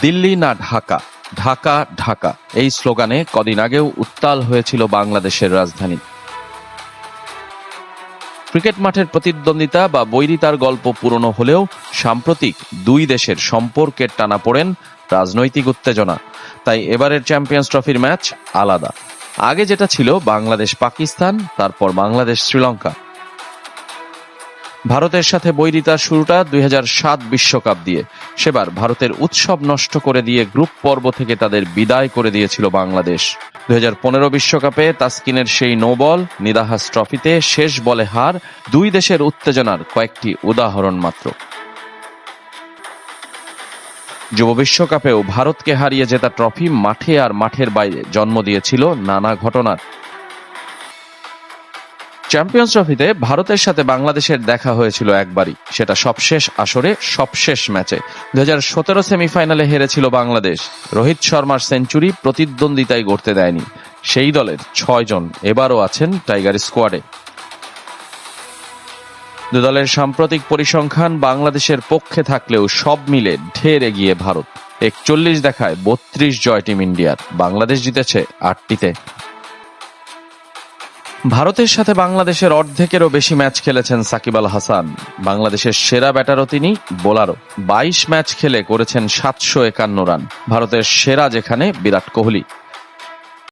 দিল্লি না ঢাকা? ঢাকা ঢাকা। এই স্লোগানে কদিন আগেও উত্তাল হয়েছিল বাংলাদেশের রাজধানী। ক্রিকেট মাঠের প্রতিদ্বন্দ্বিতা বা বৈরিতার গল্প পুরনো হলেও সাম্প্রতিক দুই দেশের সম্পর্কের টানা পড়েন রাজনৈতিক উত্তেজনা। তাই এবারের চ্যাম্পিয়ন্স ট্রফির ম্যাচ আলাদা। আগে যেটা ছিল বাংলাদেশ পাকিস্তান তারপর বাংলাদেশ শ্রীলঙ্কা ভারতের সাথে বৈরিতার শুরুটা দুই বিশ্বকাপ দিয়ে। সেবার ভারতের উৎসব নষ্ট করে দিয়ে গ্রুপ পর্ব থেকে তাদের বিদায় করে দিয়েছিল বাংলাদেশ। দুই বিশ্বকাপে তাসকিনের সেই নো বল, নিদাহাস ট্রফিতে শেষ বলে হার দুই দেশের উত্তেজনার কয়েকটি উদাহরণ মাত্র। যুব বিশ্বকাপেও ভারতকে হারিয়ে জেতা ট্রফি মাঠে আর মাঠের বাইরে জন্ম দিয়েছিল নানা ঘটনার। চ্যাম্পিয়ন্স ট্রফিতে ভারতের সাথে বাংলাদেশের দেখা হয়েছিল একবারই। সেটা সবশেষ আসরে, সবশেষ ম্যাচে। দু হাজার সতেরো সেমিফাইনালে হেরেছিল বাংলাদেশ। রোহিত শর্মার সেঞ্চুরি প্রতিদ্বন্দ্বিতায় গড়তে দেয়নি। সেই দলের ছয়জন এবারও আছেন টাইগার স্কোয়াডে। দু দলের সাম্প্রতিক পরিসংখ্যান বাংলাদেশের পক্ষে থাকলেও সব মিলে ঢের এগিয়ে ভারত। একচল্লিশ দেখায় বত্রিশ জয় টিম ইন্ডিয়ার। বাংলাদেশ জিতেছে আটটিতে। ভারতের সাথে বাংলাদেশের অর্ধেকেরও বেশি ম্যাচ খেলেছেন সাকিব আল হাসান। বাংলাদেশের সেরা ব্যাটারও তিনি, বোলারও। বাইশ ম্যাচ খেলে করেছেন সাতশো একান্ন রান। ভারতের সেরা যেখানে বিরাট কোহলি।